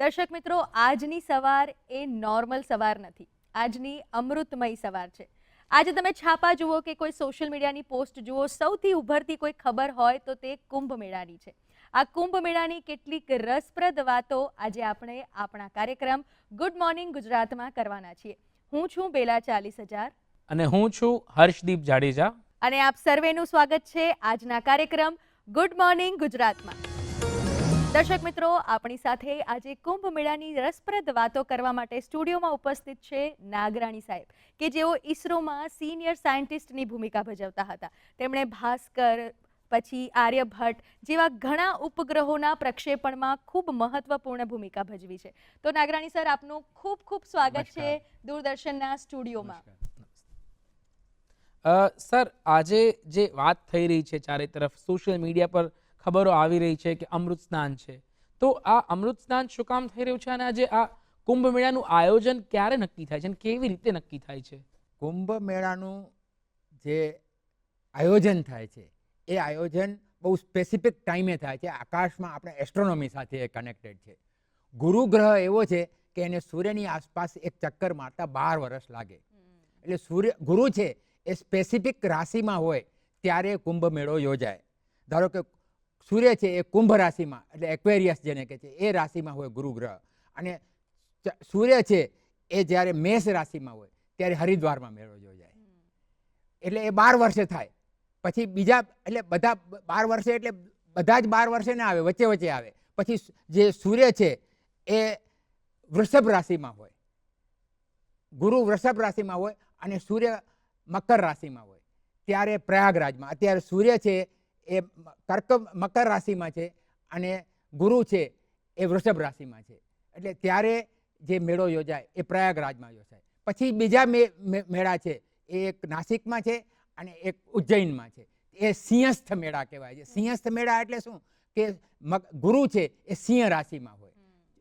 દર્શક મિત્રો આજની સવાર એ નોર્મલ સવાર નથી. આજની અમૃતમય સવાર છે. આજે તમે છાપા જુઓ કે કોઈ સોશિયલ મીડિયાની પોસ્ટ જુઓ સૌથી ઉભરતી કોઈ ખબર હોય તો તે કુંભ મેળાની છે. આ કુંભ મેળાની કેટલીક રસપ્રદ વાતો આજે આપણે આપણા કાર્યક્રમ ગુડ મોર્નિંગ ગુજરાતમાં કરવાના છીએ. હું છું બેલા ચાલીસ હજાર. અને હું છું હર્ષદીપ જાડેજા. અને આપ સર્વેનું સ્વાગત છે આજના કાર્યક્રમ ગુડ મોર્નિંગ ગુજરાતમાં. દર્શક મિત્રો આપણી સાથે આજે કુંભ મેળાની રસપ્રદ વાતો કરવા માટે સ્ટુડિયોમાં ઉપસ્થિત છે નાગરાણી સાહેબ કે જેઓ ઈસરોમાં સિનિયર સાયન્ટિસ્ટની ભૂમિકા ભજવતા હતા. તેમણે ભાસ્કર પછી આર્યભટ્ટ જેવા ઘણા ઉપગ્રહોના પ્રક્ષેપણમાં ખૂબ મહત્વપૂર્ણ ભૂમિકા ભજવી છે. તો નાગરાણી સર આપનું ખૂબ ખૂબ સ્વાગત છે દૂરદર્શનના સ્ટુડિયોમાં. સર આજે જે વાત થઈ રહી છે ચારે તરફ સોશિયલ મીડિયા પર ખબરો આવી રહી છે કે અમૃત સ્નાન છે. તો આ અમૃત સ્નાન શું કામ થઈ રહ્યું છે? અને આજે આ કુંભ મેળાનું આયોજન ક્યારે નક્કી થાય છે અને કેવી રીતે નક્કી થાય છે? કુંભ મેળાનું જે આયોજન થાય છે એ આયોજન બહુ સ્પેસિફિક ટાઈમે થાય છે. આકાશમાં આપણે એસ્ટ્રોનોમી સાથે કનેક્ટેડ છે. ગુરુ ગ્રહ એવો છે કે એને સૂર્યની આસપાસ એક ચક્કર મારતા બાર વર્ષ લાગે. એટલે સૂર્ય ગુરુ છે એ સ્પેસિફિક રાશિમાં હોય ત્યારે કુંભ મેળો યોજાય. ધારો કે સૂર્ય છે એ કુંભ રાશિમાં, એટલે એક્વેરિયસ જેને કહે છે, એ રાશિમાં હોય ગુરુ ગ્રહ. અને સૂર્ય છે એ જ્યારે મેષ રાશિમાં હોય, ત્યારે હરિદ્વારમાં મેળો યોજાય. એટલે એ બાર વર્ષે થાય. પછી બીજા, એટલે બધા બાર વર્ષે એટલે બધા જ બાર વર્ષે ના આવે, વચ્ચે વચ્ચે આવે. પછી જે સૂર્ય છે એ વૃષભ રાશિમાં હોય. ગુરુ વૃષભ રાશિમાં હોય અને સૂર્ય મકર રાશિમાં હોય. ત્યારે પ્રયાગરાજમાં. અત્યારે સૂર્ય છે એ કર્ક મકર રાશિમાં છે અને ગુરુ છે એ વૃષભ રાશિમાં છે. એટલે ત્યારે જે મેળો યોજાય એ પ્રયાગરાજમાં યોજાય. પછી બીજા મે- મેળા છે એ એક નાસિકમાં છે અને એક ઉજ્જૈનમાં છે. એ સિંહસ્થ મેળા કહેવાય છે. સિંહસ્થ મેળા એટલે શું? કે ગુરુ છે એ સિંહ રાશિમાં હોય.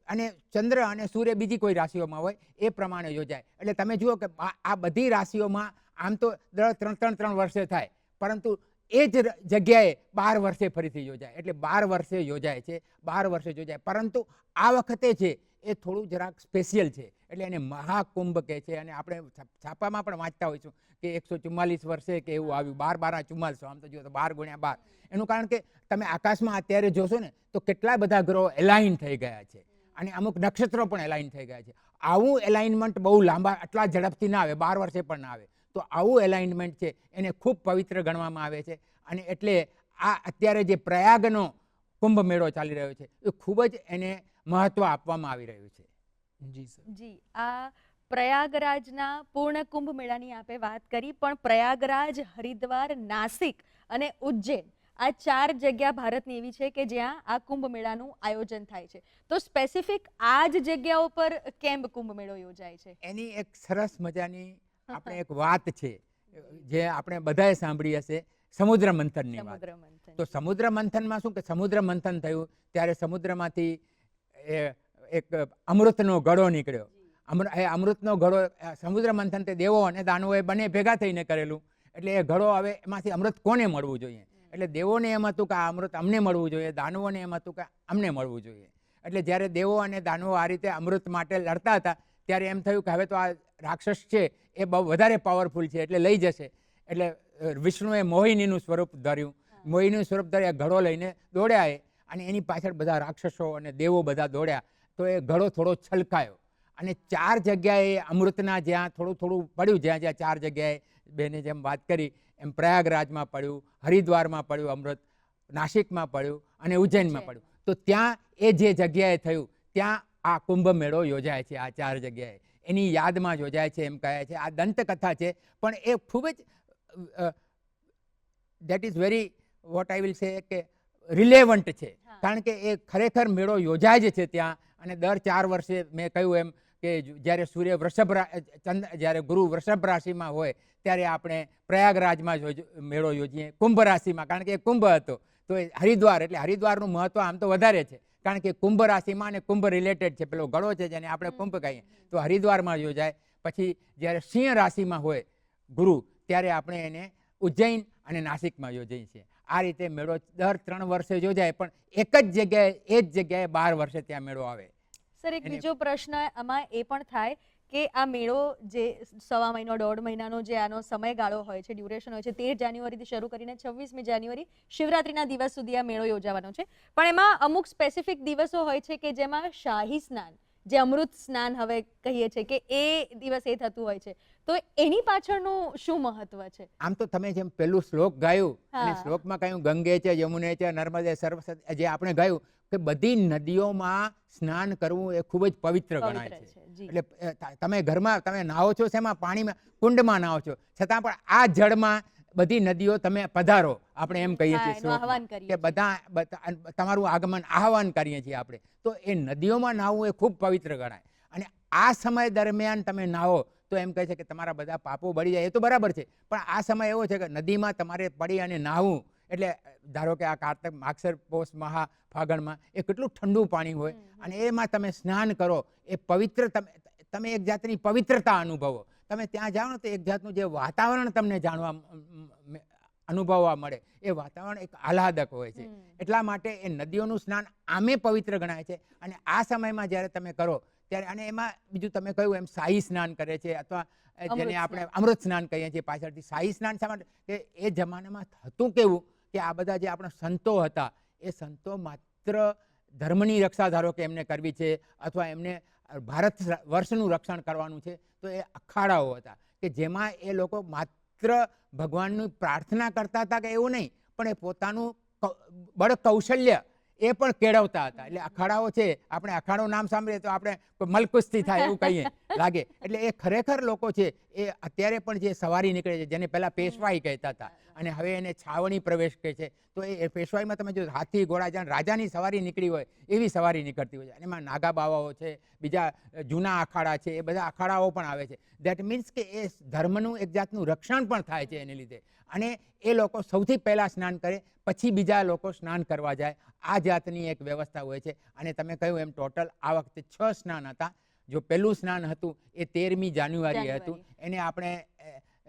અને ચંદ્ર અને સૂર્ય બીજી કોઈ રાશિઓમાં હોય એ પ્રમાણે યોજાય. એટલે તમે જુઓ કે આ બધી રાશિઓમાં આમ તો દર ત્રણ ત્રણ ત્રણ વર્ષે થાય. પરંતુ એ જ જગ્યાએ બાર વર્ષે ફરીથી યોજાય. એટલે બાર વર્ષે યોજાય છે, બાર વર્ષે યોજાય. પરંતુ આ વખતે છે એ થોડું જરાક સ્પેશિયલ છે. એટલે એને મહાકુંભ કહે છે. અને આપણે છાપામાં પણ વાંચતા હોઈશું કે એકસો ચુમ્માલીસ વર્ષે કે એવું આવ્યું. બાર બાર ચુમ્માલીસો, આમ તો જુઓ તો બાર ગુણ્યા બાર. એનું કારણ કે તમે આકાશમાં અત્યારે જોશો ને, તો કેટલા બધા ગ્રહો એલાઇન થઈ ગયા છે. અને અમુક નક્ષત્રો પણ એલાઇન થઈ ગયા છે. આવું એલાઇનમેન્ટ બહુ લાંબા, આટલા ઝડપથી ના આવે. બાર વર્ષે પણ ના આવે. તો આવું એલાઇનમેન્ટ છે એને ખૂબ પવિત્ર ગણવામાં આવે છે. અને એટલે આ અત્યારે જે પ્રયાગનો કુંભ મેળો ચાલી રહ્યો છે એ ખૂબ જ એને મહત્વ આપવામાં આવી રહ્યું છે. જી સર. જી આ પ્રયાગરાજના પૂર્ણ કુંભ મેળાની આપે વાત કરી પણ પ્રયાગરાજ હરિદ્વાર નાસિક અને ઉજ્જૈન આ ચાર જગ્યા ભારતની એવી છે કે જ્યાં આ કુંભ મેળાનું આયોજન થાય છે. તો સ્પેસિફિક આ જ જગ્યાઓ પર કેમ કુંભ મેળો યોજાય છે? એની એક સરસ મજાની આપણે એક વાત છે જે આપણે બધાએ સાંભળી હશે સમુદ્ર મંથનની વાત. તો સમુદ્ર મંથનમાં શું કે સમુદ્ર મંથન થયું ત્યારે સમુદ્રમાંથી એ એક અમૃતનો ગળો નીકળ્યો. અમૃ એ અમૃતનો ઘડો સમુદ્ર મંથન તે દેવો અને દાનવોએ બંને ભેગા થઈને કરેલું. એટલે એ ઘડો હવે એમાંથી અમૃત કોને મળવું જોઈએ? એટલે દેવોને એમ હતું કે આ અમૃત અમને મળવું જોઈએ દાનવોને એમ હતું કે અમને મળવું જોઈએ. એટલે જ્યારે દેવો અને દાનવો આ રીતે અમૃત માટે લડતા હતા ત્યારે એમ થયું કે હવે તો આ રાક્ષસ છે એ બહુ વધારે પાવરફુલ છે એટલે લઈ જશે. એટલે વિષ્ણુએ મોહિનીનું સ્વરૂપ ધર્યું. મોહિનીનું સ્વરૂપ ધારી ઘડો લઈને દોડ્યા એ. અને એની પાછળ બધા રાક્ષસો અને દેવો બધા દોડ્યા. તો એ ઘડો થોડો છલકાયો. અને ચાર જગ્યાએ અમૃતના જ્યાં થોડું થોડું પડ્યું જ્યાં જ્યાં ચાર જગ્યાએ બેને જેમ વાત કરી એમ પ્રયાગરાજમાં પડ્યું હરિદ્વારમાં પડ્યું અમૃત નાસિકમાં પડ્યું અને ઉજ્જૈનમાં પડ્યું. તો ત્યાં એ જે જગ્યાએ થયું ત્યાં આ કુંભ મેળો યોજાય છે આ ચાર જગ્યાએ. એની યાદમાં યોજાય છે એમ કહે છે. આ દંતકથા છે. પણ એ ખૂબ જ that is very what I will say કે રિલેવન્ટ છે. કારણ કે એ ખરેખર મેળો યોજાય જ છે ત્યાં. અને દર ચાર વર્ષે મેં કહ્યું એમ કે જ્યારે સૂર્ય વૃષભ ચંદ્ર જ્યારે ગુરુ વૃષભ રાશિમાં હોય ત્યારે આપણે પ્રયાગરાજમાં મેળો યોજીએ. કુંભ રાશિમાં. કારણ કે એ કુંભ હતો. તો એ હરિદ્વાર એટલે હરિદ્વારનું મહત્ત્વ આમ તો વધારે છે. કારણ કે કુંભ રાશિમાં અને કુંભ રિલેટેડ છે પેલો ગળો છે જેને આપણે કુંભ કહીએ તો હરિદ્વારમાં યોજાય. પછી જ્યારે સિંહ રાશિમાં હોય ગુરુ ત્યારે આપણે એને ઉજ્જૈન અને નાસિકમાં યોજાઈએ છીએ. આ રીતે મેળો દર ત્રણ વર્ષે યોજાય પણ એક જ જગ્યાએ એ જ જગ્યાએ બાર વર્ષે ત્યાં મેળો આવે. સર એક બીજો પ્રશ્ન આમાં એ પણ થાય કે આ મેળો જે સવા મહિનો દોઢ મહિનાનો જે આનો સમયગાળો હોય છે ડ્યુરેશન હોય છે તેર જાન્યુઆરીથી શરૂ કરીને છવ્વીસમી જાન્યુઆરી શિવરાત્રિના દિવસ સુધી આ મેળો યોજાવાનો છે. પણ એમાં અમુક સ્પેસિફિક દિવસો હોય છે કે જેમાં શાહી સ્નાન જે અમૃત સ્નાન હવે કહીએ છીએ કે એ દિવસ એ થતું હોય છે. તો એની પાછળનું શું મહત્વ છે? આમ તો તમે જેમ પેલું શ્લોક ગાયું અને. શ્લોકમાં કહ્યું ગંગે છે યમુને છે નર્મદે સર્વ જે આપણે ગાયું કે બધી નદીઓમાં સ્નાન કરવું એ ખૂબ જ પવિત્ર ગણાય છે. એટલે તમે ઘરમાં તમે નાહો છો શેમાં? પાણીમાં કુંડમાં નાહો છો. છતાં પણ આ જળમાં બધી નદીઓ તમે પધારો આપણે એમ કહીએ છીએ કે બધા બધા- તમારું આગમન આહવાન કરીએ છીએ આપણે. તો એ નદીઓમાં નાહવું એ ખૂબ પવિત્ર ગણાય. અને આ સમય દરમિયાન તમે નાહો તો એમ કહે છે કે તમારા બધા પાપો બળી જાય. એ તો બરાબર છે. પણ આ સમય એવો છે કે નદીમાં તમારે પડી અને નાહવું એટલે ધારો કે આ કાર્તક માક્ષર પોષ મહા ફાગણમાં એ કેટલું ઠંડુ પાણી હોય અને એમાં તમે સ્નાન કરો એ પવિત્ર તમે તમે એક જાતની પવિત્રતા અનુભવો. તમે ત્યાં જાઓ ને તો એક જાતનું જે વાતાવરણ તમને જાણવા અનુભવવા મળે એ વાતાવરણ એક આહલાદક હોય છે. એટલા માટે એ નદીઓનું સ્નાન આમે પવિત્ર ગણાય છે અને આ સમયમાં જ્યારે તમે કરો ત્યારે અને એમાં બીજું તમે કહ્યું એમ શાહી સ્નાન કરે છે અથવા જેને આપણે અમૃત સ્નાન કહીએ છીએ પાછળથી. શાહી સ્નાન શા માટે? કે એ જમાનામાં થતું કેવું? કે આ બધા જે આપણા સંતો હતા એ સંતો માત્ર ધર્મની રક્ષા ધારો કે એમને કરવી છે અથવા એમને ભારત વર્ષનું રક્ષણ કરવાનું છે તો એ અખાડાઓ હતા. કે જેમાં એ લોકો માત્ર ભગવાનની પ્રાર્થના કરતા હતા કે એવું નહીં પણ એ પોતાનું બળ કૌશલ્ય એ પણ કેળવતા હતા. એટલે અખાડાઓ છે આપણે અખાડો નામ સાંભળીએ તો આપણે મલકુસ્તી થાય એવું કહીએ લાગે. એટલે એ ખરેખર લોકો છે એ અત્યારે પણ જે સવારી નીકળે છે જેને પહેલાં પેશવાઈ કહેતા હતા અને હવે એને છાવણી પ્રવેશ કહે છે. તો એ પેશવાઈમાં તમે જો હાથી ઘોડા જાણ રાજાની સવારી નીકળી હોય એવી સવારી નીકળતી હોય છે. અને એમાં નાગા બાવાઓ છે બીજા જૂના અખાડા છે એ બધા અખાડાઓ પણ આવે છે. દેટ મીન્સ કે એ ધર્મનું એક જાતનું રક્ષણ પણ થાય છે એને લીધે. અને એ લોકો સૌથી પહેલાં સ્નાન કરે પછી બીજા લોકો સ્નાન કરવા જાય. આ જાતની એક વ્યવસ્થા હોય છે. અને તમે કહ્યું એમ ટોટલ આ વખતે છ સ્નાન હતા. જો પહેલું સ્નાન હતું એ તેરમી જાન્યુઆરી હતું. એને આપણે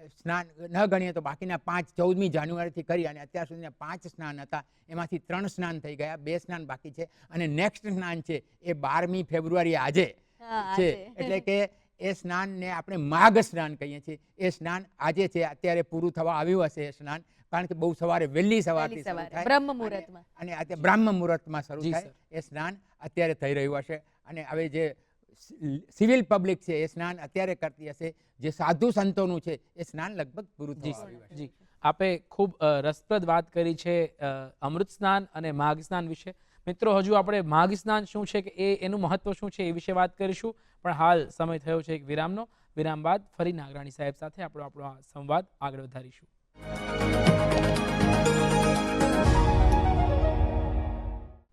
સ્નાન ન ગણીએ તો બાકીના પાંચ ચૌદમી જાન્યુઆરીથી કરી અને અત્યાર સુધીના પાંચ સ્નાન હતા. એમાંથી ત્રણ સ્નાન થઈ ગયા બે સ્નાન બાકી છે અને નેક્સ્ટ સ્નાન છે એ બારમી ફેબ્રુઆરી આજે છે. એટલે કે એ સ્નાનને આપણે માઘ સ્નાન કહીએ છીએ. એ સ્નાન આજે છે અત્યારે પૂરું થવા આવ્યું હશે એ સ્નાન. કારણ કે બહુ સવારે વહેલી સવારથી બ્રહ્મ અને- મુહૂર્તમાં. અને આજે બ્રાહ્મ મુહૂર્તમાં શરૂ થાય એ સ્નાન અત્યારે થઈ રહ્યું હશે. અને હવે જે સિવિલ પબ્લિક છે એ સ્નાન અત્યારે કરતી હશે. જે સાધુ સંતોનું છે એ સ્નાન લગભગ પૂરું થઈ જી. આપે ખૂબ રસપ્રદ વાત કરી છે અમૃત સ્નાન અને માઘ સ્નાન વિશે. મિત્રો હજુ આપણે માઘ સ્નાન શું છે કે એ એનું મહત્વ શું છે એ વિશે વાત કરીશું. પણ હાલ સમય થયો છે એક વિરામનો. વિરામ બાદ ફરી નાગરાણી સાહેબ સાથે આપણો આપણો સંવાદ આગળ વધારીશું.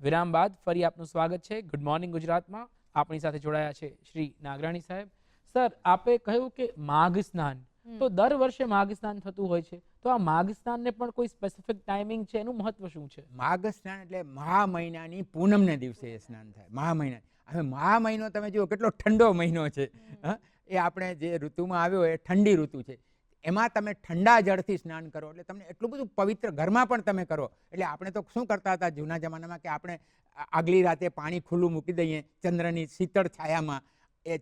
વિરામ બાદ ફરી આપનું સ્વાગત છે. ગુડ મોર્નિંગ ગુજરાતમાં. આપણી સાથે જોડાયા છે શ્રી નાગરાણી સાહેબ. સર આપે કહ્યું કે માઘ સ્નાન. તો દર વર્ષે માઘ સ્નાન થતું હોય છે. તો આ માઘ સ્નાનને પણ કોઈ સ્પેસિફિક ટાઈમિંગ છે? એનું મહત્વ શું છે? માઘ સ્નાન એટલે મહા મહિનાની પૂનમને દિવસે એ સ્નાન થાય. મહા મહિના. હવે મહા મહિનો તમે જુઓ કેટલો ઠંડો મહિનો છે. હા? એ આપણે જે ઋતુમાં આવ્યો એ ઠંડી ઋતુ છે. એમાં તમે ઠંડા જળથી સ્નાન કરો. એટલે તમને એટલું બધું પવિત્ર ઘરમાં પણ તમે કરો. એટલે આપણે તો શું કરતા હતા જૂના જમાનામાં કે આપણે આગલી રાતે પાણી ખુલ્લું મૂકી દઈએ. ચંદ્રની શીતળ છાયામાં એ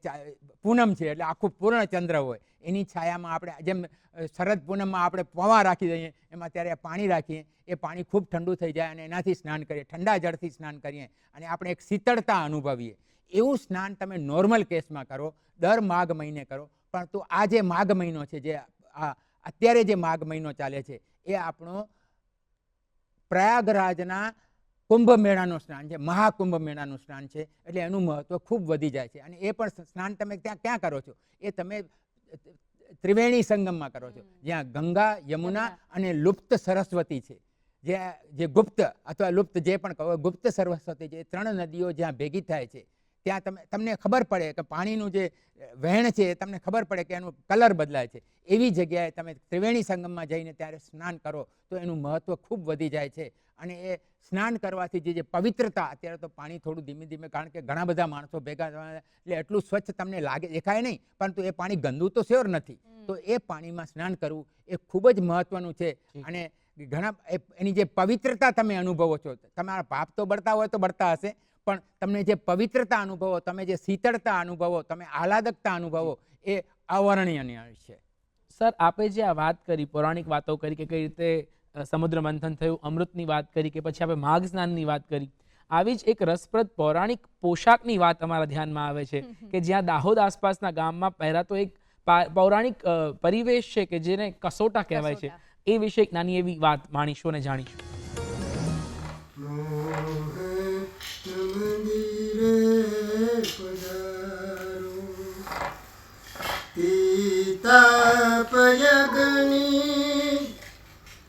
પૂનમ છે, એટલે આખું પૂર્ણ ચંદ્ર હોય. એની છાયામાં આપણે જેમ શરદ પૂનમમાં આપણે પવા રાખી દઈએ, એમાં ત્યારે પાણી રાખીએ. એ પાણી ખૂબ ઠંડુ થઈ જાય અને એનાથી સ્નાન કરીએ, ઠંડા જળથી સ્નાન કરીએ અને આપણે એક શીતળતા અનુભવીએ. એવું સ્નાન તમે નોર્મલ કેસમાં કરો, દર માઘ મહિને કરો પરંતુ આ જે માઘ મહિનો છે, જે આ અત્યારે જે માઘ મહિનો ચાલે છે, એ આપણો પ્રયાગરાજના કુંભ મેળાનું સ્નાન છે મહાકુંભ મેળાનું સ્નાન છે એટલે એનું મહત્વ ખૂબ વધી જાય છે. અને એ પણ સ્નાન તમે ત્યાં ક્યાં કરો છો? એ તમે ત્રિવેણી સંગમમાં કરો છો. જ્યાં ગંગા યમુના યમુના. અને લુપ્ત સરસ્વતી છે. જે જે ગુપ્ત અથવા લુપ્ત જે પણ કહો ગુપ્ત સરસ્વતી છે એ ત્રણ નદીઓ જ્યાં ભેગી થાય છે ત્યાં તમે તમને ખબર પડે કે પાણીનું જે વહેણ છે એ તમને ખબર પડે કે એનું કલર બદલાય છે. એવી જગ્યાએ તમે ત્રિવેણી સંગમમાં જઈને ત્યારે સ્નાન કરો તો એનું મહત્ત્વ ખૂબ વધી જાય છે. અને એ સ્નાન કરવાથી જે જે પવિત્રતા અત્યારે તો પાણી થોડું ધીમે ધીમે કારણ કે ઘણા બધા માણસો ભેગા એટલે એટલું સ્વચ્છ તમને લાગે દેખાય નહીં પરંતુ એ પાણી ગંદુ તો શ્યોર નથી. તો એ પાણીમાં સ્નાન કરવું એ ખૂબ જ મહત્વનું છે. અને ઘણા એની જે પવિત્રતા તમે અનુભવો છો તમારા પાપ તો બળતા હોય તો બળતા હશે પણ તમને જે પવિત્રતા અનુભવો તમે જે શીતળતા અનુભવો તમે આહલાદકતા અનુભવો એ અવર્ણનીય છે. સર આપે જે આ વાત કરી પૌરાણિક વાતો કરી કે કઈ રીતે સમુદ્ર મંથન થયું અમૃતની વાત કરી કે પછી આપણે માઘ સ્નાનની વાત કરી. આવી જ એક રસપ્રદ પૌરાણિક પોશાકની વાત અમારા ધ્યાનમાં આવે છે કે જ્યાં દાહોદ આસપાસના ગામમાં પહેરાતો એક પા- પૌરાણિક પરિવેશ છે કે જેને કસોટા કહેવાય છે. એ વિશે એક નાની એવી વાત માણીશું અને જાણીશું. પયગની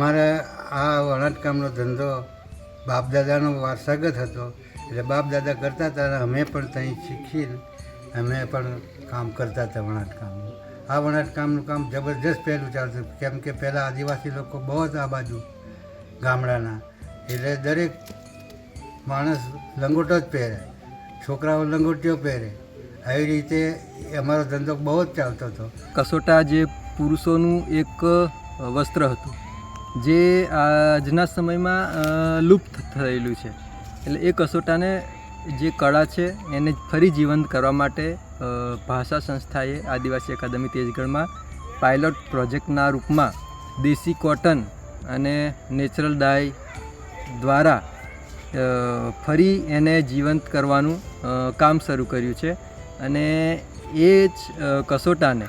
અમારે આ વણાટકામનો ધંધો બાપદાદાનો વારસાગત હતો. એટલે બાપદાદા કરતા હતા અને અમે પણ ત્યાં શીખી અમે પણ કામ કરતા હતા વણાટકામનું આ વણાટકામનું કામ જબરજસ્ત પહેલું ચાલતું કેમ કે પહેલાં આદિવાસી લોકો બહુ જ આ બાજુ ગામડાના. એટલે દરેક માણસ લંગોટો જ પહેરે. છોકરાઓ લંગોટીઓ પહેરે. આવી રીતે અમારો ધંધો બહુ જ ચાલતો હતો. કસોટા જે પુરુષોનું એક વસ્ત્ર હતું. જે આજના સમયમાં લુપ્ત થયેલું છે. એટલે એ કસોટાને જે કળા છે, એને ફરી જીવંત કરવા માટે ભાષા સંસ્થાએ આદિવાસી અકાદમી તેજગઢમાં પાયલોટ પ્રોજેક્ટના રૂપમાં દેશી કોટન અને નેચરલ ડાય દ્વારા ફરી એને જીવંત કરવાનું કામ શરૂ કર્યું છે. અને એ જ કસોટાને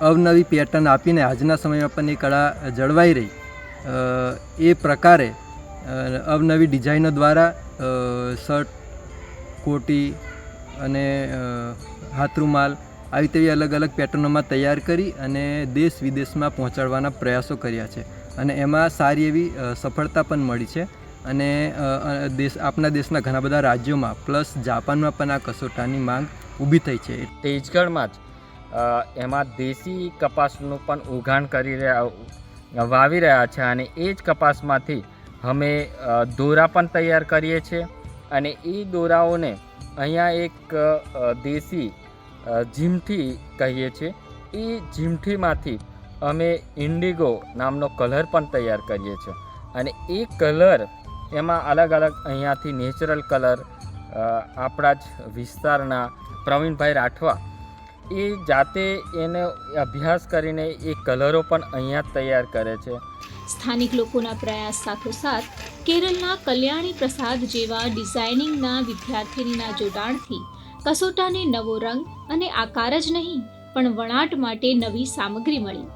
અવનવી પેટર્ન આપીને આજના સમયમાં પણ એ કળા જળવાઈ રહી. એ પ્રકારે અવનવી ડિઝાઇનો દ્વારા શર્ટ, કોટી અને હાથરૂમાલ આવી તેવી અલગ અલગ પેટર્નોમાં તૈયાર કરી અને દેશ વિદેશમાં પહોંચાડવાના પ્રયાસો કર્યા છે. અને એમાં સારી એવી સફળતા પણ મળી છે. અને દેશ આપણા દેશના ઘણા બધા રાજ્યોમાં પ્લસ જાપાનમાં પણ આ કસોટાની માંગ ઊભી થઈ છે. તેજગઢમાં જ એમાં દેશી કપાસનું પણ ઉઘાણ કરી રહ્યા વાવી રહ્યા છે અને એ જ કપાસમાંથી અમે દોરા પણ તૈયાર કરીએ છીએ અને એ દોરાઓને અહીંયા એક દેશી જીમઠી કહીએ છીએ. એ જીમઠીમાંથી અમે ઇન્ડિગો નામનો કલર પણ તૈયાર કરીએ છીએ અને એ કલર એમાં અલગ અલગ અહીંયાથી નેચરલ કલર આપણા જ વિસ્તારના પ્રવીણભાઈ રાઠવા એ જાતે એને અભ્યાસ કરીને એ કલરો પણ અહીંયા જ તૈયાર કરે છે સ્થાનિક લોકોના પ્રયાસ સાથોસાથ કેરળના કલ્યાણી પ્રસાદ જેવા ડિઝાઇનિંગના વિદ્યાર્થીનીના જોડાણથી કસોટાને નવો રંગ અને આકાર જ નહીં પણ વણાટ માટે નવી સામગ્રી મળી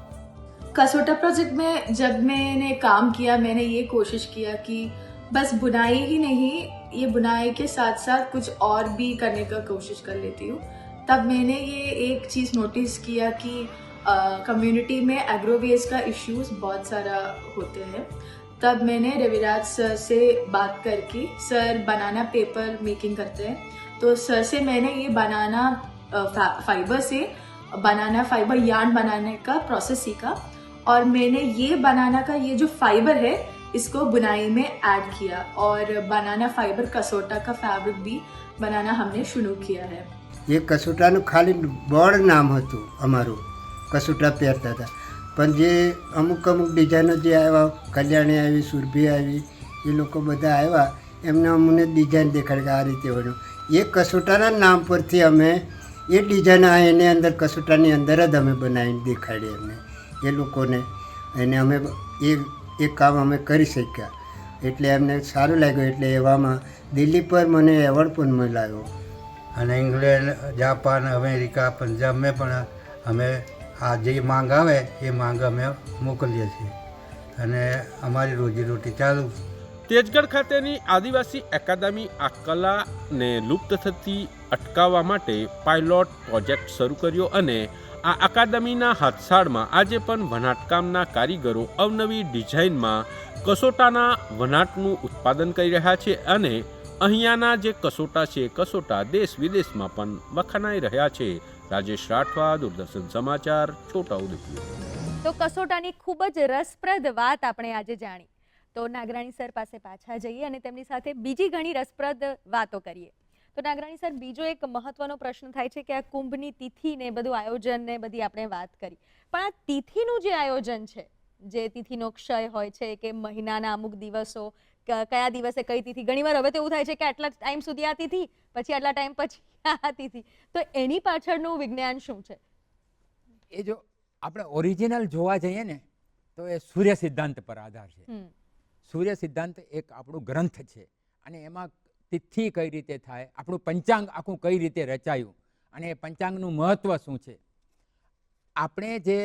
कसोटा प्रोजेक्ट में जब मैंने काम किया मैंने ये कोशिश किया कि बस बुनाई ही नहीं ये बुनाई के साथ साथ कुछ और भी करने का कोशिश कर लेती हूँ तब मैंने ये एक चीज़ नोटिस किया कि कम्युनिटी में एग्रोवेज का इश्यूज़ बहुत सारा होते हैं। तब मैंने रविराज सर से बात करके सर बनाना पेपर मेकिंग करते हैं। तो सर से मैंने ये बनाना फाइबर से बनाना फाइबर यार्न बनाने का प्रोसेस सीखा और मैंने ये बनाना का ये जो फाइबर है, इसको बुनाई में ऐड किया और बनाना फाइबर कसोटा का फैब्रिक भी बनाना हमने शुरू किया है। એ કસોટાનું ખાલી બળ નામ હતું અમારું, કસોટા પહેરતા હતા. પણ જે અમુક અમુક ડિઝાઇનો જે આવ્યા, કલ્યાણી આવી, સુરભી આવી, એ લોકો બધા આવ્યા, એમને અમને ડિઝાઇન દેખાડી કે આ રીતે હોય. એ કસોટાના નામ પરથી અમે એ ડિઝાઇન એની અંદર, કસોટાની અંદર જ અમે બનાવીને દેખાડી એમને, એ લોકોને. એને અમે એ એ કામ અમે કરી શક્યા. એટલે એમને સારું લાગ્યું, એટલે એવામાં દિલ્હી પર મને એવોર્ડ પણ મળાયો. અને ઇંગ્લેન્ડ, જાપાન, અમેરિકા પંજાબમાં પણ અમે આ જે માંગ આવે એ માંગ અમે મોકલીએ છીએ. અને અમારી રોજીરોટી ચાલુ. તેજગઢ ખાતેની આદિવાસી એકાદમી આ કલાને લુપ્ત થતી અટકાવવા માટે પાયલોટ પ્રોજેક્ટ શરૂ કર્યો અને આ અકાદમીના હાથસાળમાં આજે પણ વનાટકામના કારીગરો અવનવી ડિઝાઇનમાં કસોટાના વનાટનું ઉત્પાદન કરી રહ્યા છે અને અહીંયાના જે કસોટા છે કસોટા દેશ વિદેશમાં પણ વખણાઈ રહ્યા છે. રાજેશ રાઠવા, દૂરદર્શન સમાચાર, છોટાઉદેપુર. તો કસોટાની ખૂબ જ રસપ્રદ વાત આપણે આજે જાણી. તો નાગરાણી સર પાસે પાછા જઈએ અને તેમની સાથે બીજી ઘણી રસપ્રદ વાતો કરીએ. તો નાગરાણી સર, બીજો એક મહત્વનો પ્રશ્ન થાય છે કે આ કુંભની તિથિ ને બધું આયોજન ને બધી આપણે વાત કરી. પણ આ તિથિનું જે આયોજન છે, જે તિથિનો ક્ષય હોય છે કે મહિનાના અમુક દિવસો કયા દિવસે કઈ તિથિ? ઘણીવાર હવે તો એવું થાય છે કે આટલા ટાઈમ સુધી આ તિથિ પછી આટલા ટાઈમ પછી આ તિથિ. તો એની પાછળનું વિજ્ઞાન શું છે? એ જો આપણે ઓરિજિનલ જોવા જઈએ ને તો એ સૂર્ય સિદ્ધાંત પર આધાર છે. સૂર્ય સિદ્ધાંત એક આપણું ગ્રંથ છે અને એમાં તિથિ કઈ રીતે થાય આપણું પંચાંગ આખું કઈ રીતે રચાયું અને એ પંચાંગનું મહત્વ શું છે? આપણે જે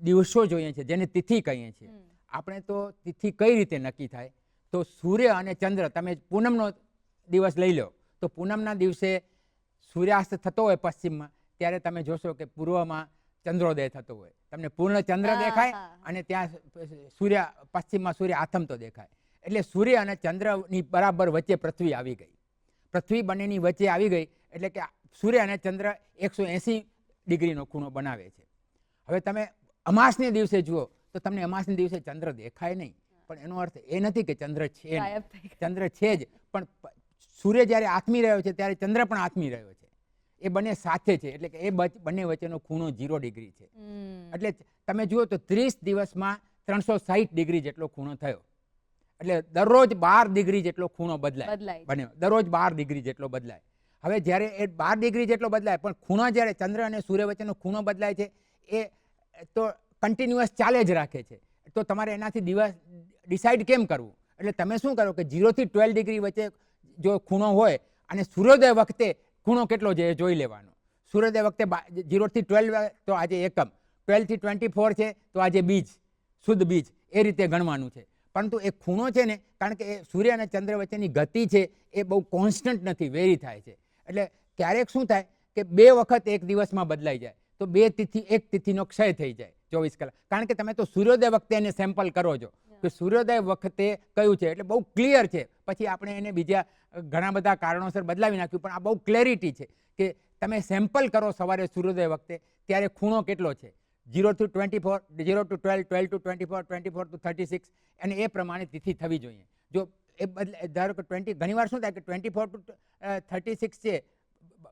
દિવસો જોઈએ છે જેને તિથિ કહીએ છીએ આપણે તો તિથિ કઈ રીતે નક્કી થાય? તો સૂર્ય અને ચંદ્ર તમે પૂનમનો દિવસ લઈ લો. તો પૂનમના દિવસે સૂર્યાસ્ત થતો હોય પશ્ચિમમાં ત્યારે તમે જોશો કે પૂર્વમાં ચંદ્રોદય થતો હોય. તમને પૂર્ણ ચંદ્ર દેખાય અને ત્યાં સૂર્ય પશ્ચિમમાં સૂર્ય આથમતો દેખાય. એટલે સૂર્ય અને ચંદ્રની બરાબર વચ્ચે પૃથ્વી આવી ગઈ. પૃથ્વી બંનેની વચ્ચે આવી ગઈ એટલે કે સૂર્ય અને ચંદ્ર એકસો એંસી ડિગ્રીનો ખૂણો બનાવે છે. હવે તમે અમાસને દિવસે જુઓ તો તમને અમાસને દિવસે ચંદ્ર દેખાય નહીં. પણ એનો અર્થ એ નથી કે ચંદ્ર છે. ચંદ્ર છે જ પણ સૂર્ય જ્યારે આથમી રહ્યો છે ત્યારે ચંદ્ર પણ આથમી રહ્યો છે. એ બંને સાથે છે એટલે કે એ બંને વચ્ચેનો ખૂણો ઝીરો ડિગ્રી છે. એટલે તમે જુઓ તો ત્રીસ દિવસમાં ત્રણસો સાહીઠ ડિગ્રી જેટલો ખૂણો થયો. એટલે દરરોજ બાર ડિગ્રી જેટલો ખૂણો બદલાય. બદલાય બન્યો. દરરોજ બાર ડિગ્રી જેટલો બદલાય. હવે જ્યારે એ બાર ડિગ્રી જેટલો બદલાય પણ ખૂણો જ્યારે ચંદ્ર અને સૂર્ય વચ્ચેનો ખૂણો બદલાય છે એ તો કન્ટિન્યુઅસ ચાલે જ રાખે છે. તો તમારે એનાથી દિવસ ડિસાઇડ કેમ કરવું? એટલે તમે શું કરો કે જીરોથી ટ્વેલ્વ ડિગ્રી વચ્ચે જો ખૂણો હોય અને સૂર્યોદય વખતે ખૂણો કેટલો છે એ જોઈ લેવાનો. સૂર્યોદય વખતે જીરોથી ટ્વેલ્વ તો આજે એકમ. ટ્વેલ્વથી ટ્વેન્ટી ફોર છે તો આજે બીજ. શુદ્ધ બીજ. એ રીતે ગણવાનું છે. પરંતુ એ ખૂણો છે ને, કારણ કે એ સૂર્ય અને ચંદ્ર વચ્ચેની ગતિ છે એ બહુ કોન્સ્ટન્ટ નથી વેરી થાય છે. એટલે ક્યારેક શું થાય કે બે વખત એક દિવસમાં બદલાઈ જાય. તો બે તિથિ, એક તિથિનો ક્ષય થઈ જાય ચોવીસ કલાક. કારણ કે તમે તો સૂર્યોદય વખતે એને સેમ્પલ કરો છો. કે સૂર્યોદય વખતે કયું છે? એટલે બહુ ક્લિયર છે. પછી આપણે એને બીજા ઘણા બધા કારણોસર બદલાવી નાખ્યું, પણ આ બહુ ક્લેરિટી છે કે તમે સેમ્પલ કરો સવારે સૂર્યોદય વખતે, ત્યારે ખૂણો કેટલો છે? Zero two twenty four zero two twelve twelve two twenty four twenty four two thirty six અને એ પ્રમાણે તિથિ થવી જોઈએ. જો એ બદલે, ધારો કે ટ્વેન્ટી ઘણીવાર શું થાય કે twenty four two thirty six છે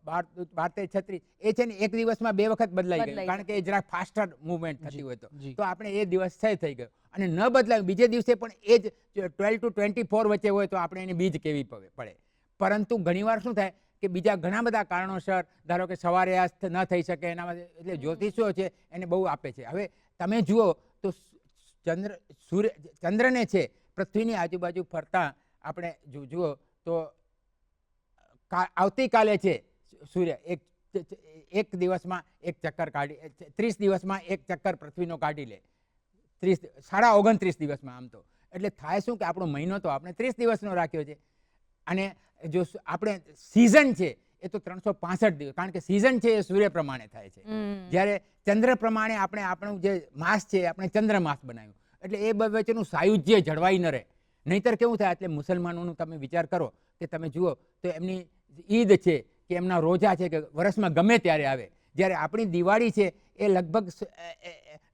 બાર તેર છત્રીસ એ છે ને એક દિવસમાં બે વખત બદલાઈ ગયું કારણ કે એ જરાક ફાસ્ટર મુવમેન્ટ થતી હોય તો. તો આપણે એ દિવસ થઈ થઈ ગયો. અને ન બદલાયું બીજે દિવસે પણ એ જ ટ્વેલ્વ ટુ ટ્વેન્ટી ફોર વચ્ચે હોય તો આપણે એને બીજ કેવી પડે. પરંતુ ઘણીવાર શું થાય કે બીજા ઘણા બધા કારણોસર ધારો કે સવારે અસ્ત ન થઈ શકે એના માટે એટલે જ્યોતિષો છે એને બહુ આપે છે. હવે તમે જુઓ તો ચંદ્ર સૂર્ય ચંદ્રને છે પૃથ્વીની આજુબાજુ ફરતા આપણે જો જુઓ તો આવતીકાલે છે સૂર્ય એક એક દિવસમાં એક ચક્કર કાઢી ત્રીસ દિવસમાં એક ચક્કર પૃથ્વીનો કાઢી લે. ત્રીસ સાડા ઓગણત્રીસ દિવસમાં આમ તો. એટલે થાય શું કે આપણો મહિનો તો આપણે ત્રીસ દિવસનો રાખ્યો છે. અને જો આપણે સિઝન છે એ તો ત્રણસો પાસઠ દિવસ કારણ કે સિઝન છે એ સૂર્ય પ્રમાણે થાય છે. જ્યારે ચંદ્ર પ્રમાણે આપણે આપણું જે માસ છે આપણે ચંદ્ર માસ બનાવ્યું. એટલે એ વચ્ચેનું સાયુજ્ય જળવાઈ ન રહે. નહીતર કેવું થાય? એટલે મુસલમાનોનું તમે વિચાર કરો કે તમે જુઓ તો એમની ઈદ છે કે એમના રોજા છે કે વર્ષમાં ગમે ત્યારે આવે. જ્યારે આપણી દિવાળી છે એ લગભગ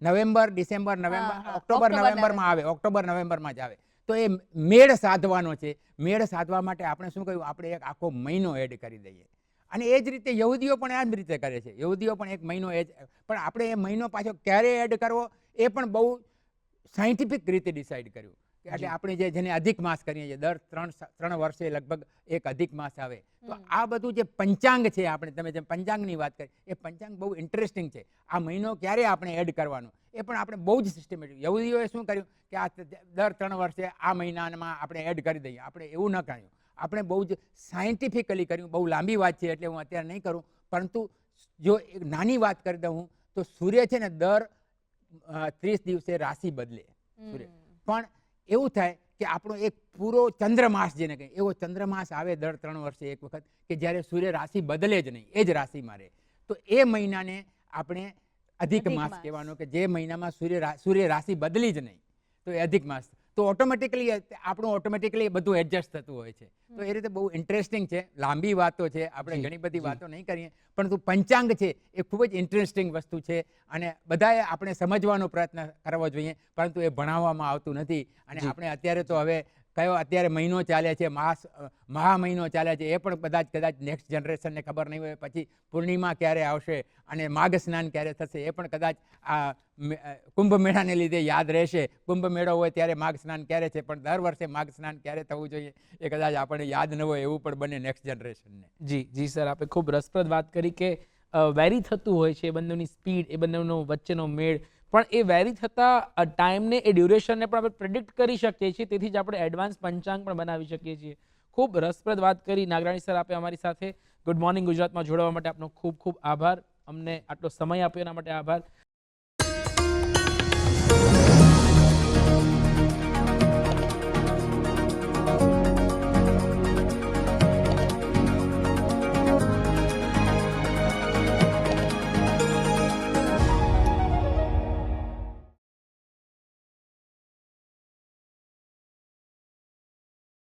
નવેમ્બર ડિસેમ્બર નવેમ્બર. ઓક્ટોબર નવેમ્બરમાં આવે. ઓક્ટોબર નવેમ્બરમાં જ આવે. તો એ મેળ સાધવાનો છે. મેળ સાધવા માટે આપણે શું કહ્યું આપણે એક આખો મહિનો એડ કરી દઈએ. અને એ જ રીતે યહૂદીઓ પણ આ જ રીતે કરે છે. યહૂદીઓ પણ એક મહિનો એ પણ આપણે એ મહિનો પાછો ક્યારે એડ કરવો? એ પણ બહુ સાયન્ટિફિક રીતે ડિસાઈડ કર્યું. એટલે આપણે જે જેને અધિક માસ કરીએ છીએ દર ત્રણ ત્રણ વર્ષે લગભગ એક અધિક માસ આવે. તો આ બધું જે પંચાંગ છે આપણે તમે જેમ પંચાંગની વાત કરી એ પંચાંગ બહુ ઇન્ટરેસ્ટિંગ છે. આ મહિનો ક્યારે આપણે એડ કરવાનો? એ પણ આપણે બહુ જ સિસ્ટમેટિક યહૂદીઓએ શું કર્યું કે આ દર ત્રણ વર્ષે આ મહિનામાં આપણે એડ કરી દઈએ. આપણે એવું ન કર્યું આપણે બહુ જ સાયન્ટિફિકલી કર્યું. બહુ લાંબી વાત છે એટલે હું અત્યારે નહીં કરું. પરંતુ જો એક નાની વાત કરી દઉં હું તો સૂર્ય છે ને દર ત્રીસ દિવસે રાશિ બદલે. સૂર્ય. પણ એવું થાય કે આપણો એક પૂરો ચંદ્રમાસ જેને કહે એવો ચંદ્રમાસ આવે દર ત્રણ વર્ષે એક વખત કે જ્યારે સૂર્ય રાશિ બદલે જ નહીં એ જ રાશિમાં રહે તો એ મહિનાને આપણે અધિક માસ. કહેવાનો કે જે મહિનામાં સૂર્ય સૂર્ય રાશિ બદલી જ નહીં તો એ અધિક માસ તો ઓટોમેટિકલી આપણું ઓટોમેટિકલી બધું એડજસ્ટ થતું હોય છે. તો એ રીતે બહુ ઇન્ટરેસ્ટિંગ છે. લાંબી વાતો છે. આપણે ઘણી બધી વાતો નહીં કરીએ. પરંતુ પંચાંગ છે એ ખૂબ જ ઇન્ટરેસ્ટિંગ વસ્તુ છે અને બધાએ આપણે સમજવાનો પ્રયત્ન કરવો જોઈએ. પરંતુ એ ભણાવવામાં આવતું નથી. અને આપણે અત્યારે તો હવે કયો અત્યારે મહિનો ચાલે છે, માસ મહા મહિનો ચાલે છે, એ પણ કદાચ કદાચ નેક્સ્ટ જનરેશનને ખબર નહીં હોય, પછી પૂર્ણિમા ક્યારે આવશે અને માઘ સ્નાન ક્યારે થશે, એ પણ કદાચ આ કુંભ મેળાને લીધે યાદ રહેશે. કુંભ મેળો હોય ત્યારે માઘ સ્નાન ક્યારે છે, પણ દર વર્ષે માઘ સ્નાન ક્યારે થવું જોઈએ, એ કદાચ આપણને યાદ ન હોય, એવું પણ બને નેક્સ્ટ જનરેશનને જી જી સર, આપે ખૂબ રસપ્રદ વાત કરી કે વેરી થતું હોય છે એ બંનેની સ્પીડ એ બંનેનો વચ્ચેનો મેળ પણ એ વેરી થતા ટાઈમને, એ ડ્યુરેશનને પણ આપણે પ્રિડિક્ટ કરી શકીએ છીએ. તેથી જ આપણે એડવાન્સ પંચાંગ પણ બનાવી શકીએ છીએ. ખૂબ રસપ્રદ વાત કરી નાગરાણી સર આપે અમારી સાથે. ગુડ મોર્નિંગ ગુજરાતમાં જોડાવા માટે આપનો ખૂબ ખૂબ આભાર. અમને આટલો સમય આપ્યો એના માટે આભાર.